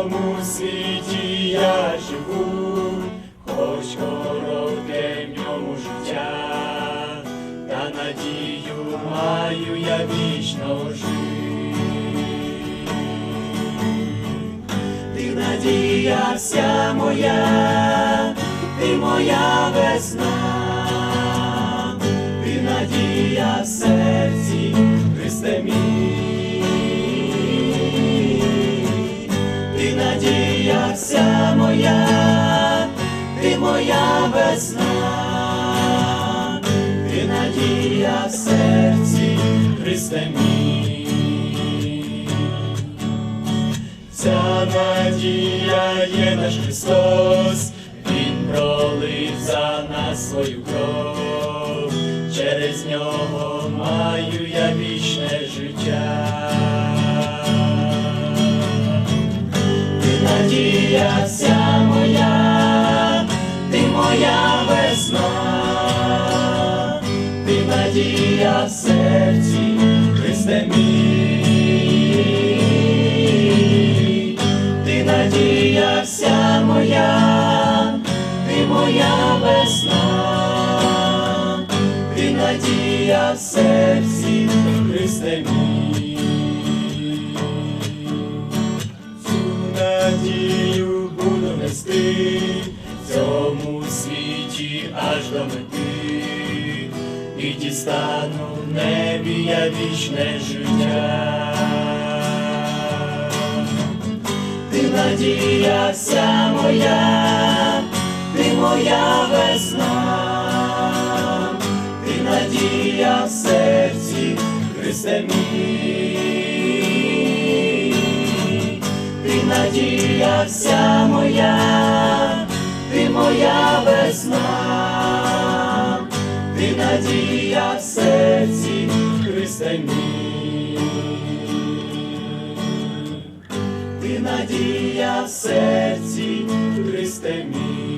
цьому світі я живу, хоч коротке в ньому життя, та надію маю я вічно жити. Ти надія вся моя, ти моя весна, ти надія в вся моя, ти моя весна, ти надія в серці, Христе мій. Ця надія є наш Христос, Він пролив за нас свою кров, через нього маю я вічне життя. Надія вся моя, ти моя весна, ти надія в серці, Христе мій, ти надія вся моя, ти моя весна, ти надія в серці, Христе мій. Аж до мети, і дістану в небі я вічне життя. Ти надія вся моя, ти моя весна, ти надія в серці, Христе мій, ти надія вся моя, Мій. Ти надія в серці, Христе мій.